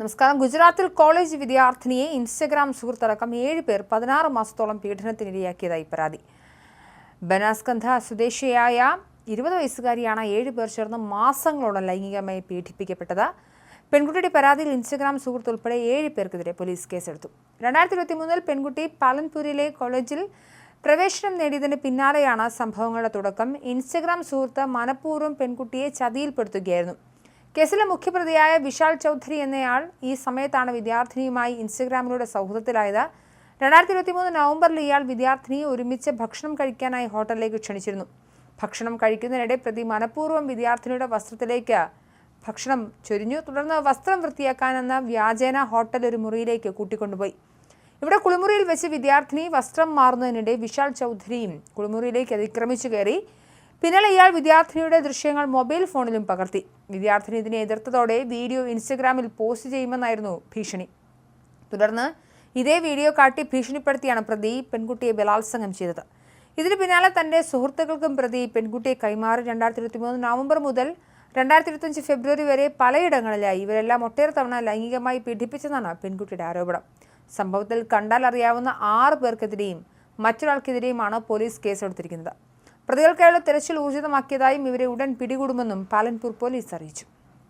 നമസ്കാരം. ഗുജറാത്തിൽ college വിദ്യാർത്ഥിനിയെ Instagram സുഹൃത്തടക്കം ഏഴ് പേർ പതിനാറ് മാസത്തോളം പീഡനത്തിനിരയാക്കിയതായി പരാതി. ബനാസ്കന്ധ സ്വദേശിയായ ഇരുപത് വയസ്സുകാരിയാണ് ഏഴ് പേർ ചേർന്ന് മാസങ്ങളോളം ലൈംഗികമായി പീഡിപ്പിക്കപ്പെട്ടത്. പെൺകുട്ടിയുടെ പരാതിയിൽ ഇൻസ്റ്റഗ്രാം സുഹൃത്ത് ഉൾപ്പെടെ ഏഴ് പേർക്കെതിരെ പോലീസ് കേസെടുത്തു. രണ്ടായിരത്തി ഇരുപത്തി മൂന്നിൽ പെൺകുട്ടി പാലൻപൂരിലെ കോളേജിൽ പ്രവേശനം നേടിയതിന് പിന്നാലെയാണ് സംഭവങ്ങളുടെ തുടക്കം. ഇൻസ്റ്റഗ്രാം സുഹൃത്ത് മനഃപൂർവം പെൺകുട്ടിയെ ചതിയിൽപ്പെടുത്തുകയായിരുന്നു. കേസിലെ മുഖ്യപ്രതിയായ വിശാൽ ചൗധരി എന്നയാൾ ഈ സമയത്താണ് വിദ്യാർത്ഥിനിയുമായി ഇൻസ്റ്റഗ്രാമിലൂടെ സൗഹൃദത്തിലായത്. രണ്ടായിരത്തി ഇരുപത്തി മൂന്ന് നവംബറിൽ ഇയാൾ വിദ്യാർത്ഥിനിയെ ഒരുമിച്ച് ഭക്ഷണം കഴിക്കാനായി ഹോട്ടലിലേക്ക് ക്ഷണിച്ചിരുന്നു. ഭക്ഷണം കഴിക്കുന്നതിനിടെ പ്രതി മനഃപൂർവം വിദ്യാർത്ഥിനിയുടെ വസ്ത്രത്തിലേക്ക് ഭക്ഷണം ചൊരിഞ്ഞു. തുടർന്ന് വസ്ത്രം വൃത്തിയാക്കാനെന്ന വ്യാജേന ഹോട്ടൽ ഒരു മുറിയിലേക്ക് കൂട്ടിക്കൊണ്ടുപോയി. ഇവിടെ കുളിമുറിയിൽ വെച്ച് വിദ്യാർത്ഥിനി വസ്ത്രം മാറുന്നതിനിടെ വിശാൽ ചൗധരിയും കുളിമുറിയിലേക്ക് അതിക്രമിച്ചു കയറി. പിന്നാലെ ഇയാൾ വിദ്യാർത്ഥിനിയുടെ ദൃശ്യങ്ങൾ മൊബൈൽ ഫോണിലും പകർത്തി. വിദ്യാർത്ഥിനി ഇതിനെ എതിർത്തതോടെ വീഡിയോ ഇൻസ്റ്റഗ്രാമിൽ പോസ്റ്റ് ചെയ്യുമെന്നായിരുന്നു ഭീഷണി. തുടർന്ന് ഇതേ വീഡിയോ കാട്ടി ഭീഷണിപ്പെടുത്തിയാണ് പ്രതി പെൺകുട്ടിയെ ബലാത്സംഗം ചെയ്തത്. ഇതിന് പിന്നാലെ തന്റെ സുഹൃത്തുക്കൾക്കും പ്രതി പെൺകുട്ടിയെ കൈമാറി രണ്ടായിരത്തി ഇരുപത്തി മൂന്ന് നവംബർ മുതൽ രണ്ടായിരത്തി ഇരുപത്തഞ്ച് ഫെബ്രുവരി വരെ പലയിടങ്ങളിലായി ഇവരെല്ലാം ഒട്ടേറെ തവണ ലൈംഗികമായി പീഡിപ്പിച്ചെന്നാണ് പെൺകുട്ടിയുടെ ആരോപണം. സംഭവത്തിൽ കണ്ടാൽ അറിയാവുന്ന ആറ് പേർക്കെതിരെയും മറ്റൊരാൾക്കെതിരെയുമാണ് പോലീസ് കേസെടുത്തിരിക്കുന്നത്. പ്രതികൾക്കായുള്ള തെരച്ചിൽ ഊർജിതമാക്കിയതായും ഇവരെ ഉടൻ പിടികൂടുമെന്നും പാലൻപൂർ പോലീസ് അറിയിച്ചു